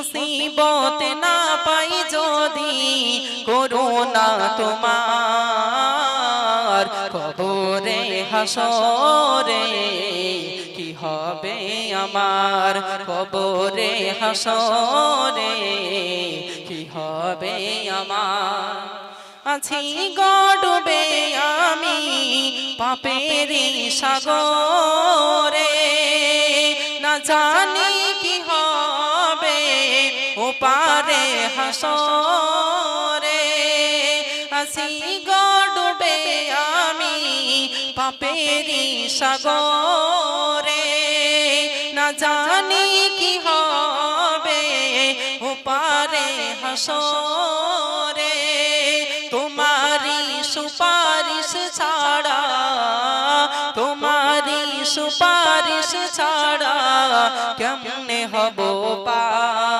মুসিবত না পাই যদি করোনা তোমার। কবরে হাসরে কি হবে আমার? কবরে হাসরে কি হবে আমার? আছি গডবে আমি পাপেরি সাগরে। না জানি ওপারে হাসরে। আছি গডবে আমি পাপেরি সাগরে। না জানি কি হবে ওপারে হাসরে। তোমারি সুপারিশ ছাড়া তোমারি সুপারিশ ছাড়া কেমনে হব পার?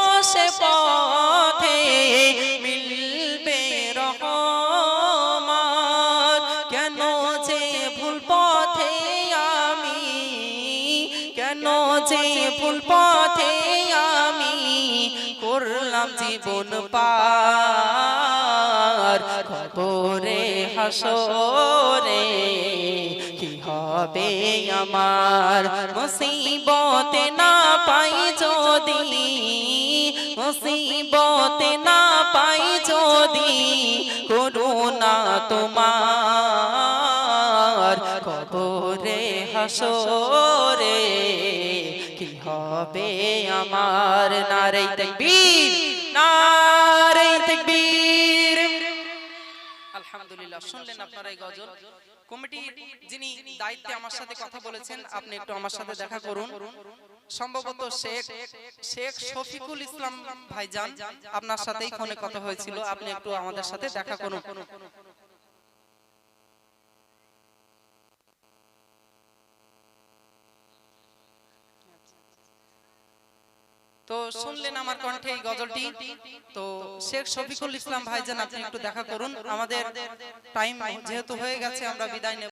যে ভুল পথে আমি করলাম জীবন পার। খবরে, হাসরে, কি হবে আমার? মুসিবতে না পাই যদি, মুসিবতে না পাই যদি করুণা তোমার। কবরে হাসরে হবে আমার নারে তকবীর নারে তকবীর। আলহামদুলিল্লাহ, শুনলেন আপনারা এই গজল? কমিটি যিনি দায়িত্বে আমার সাথে কথা বলেছেন, আপনি একটু আমার সাথে দেখা করুন। সম্ভবত শেখ শেখ শফিকুল ইসলাম ভাইজান আপনার সাথেই ফোনে কথা হয়েছিল, আপনি একটু আমাদের সাথে দেখা করুন। তো শুনলেন আমার কণ্ঠে এই গজলটি। তো শেখ শফিকুল ইসলাম ভাইজান, আপনি একটু দেখা করুন। আমাদের টাইম যেহেতু হয়ে গেছে, আমরা বিদায়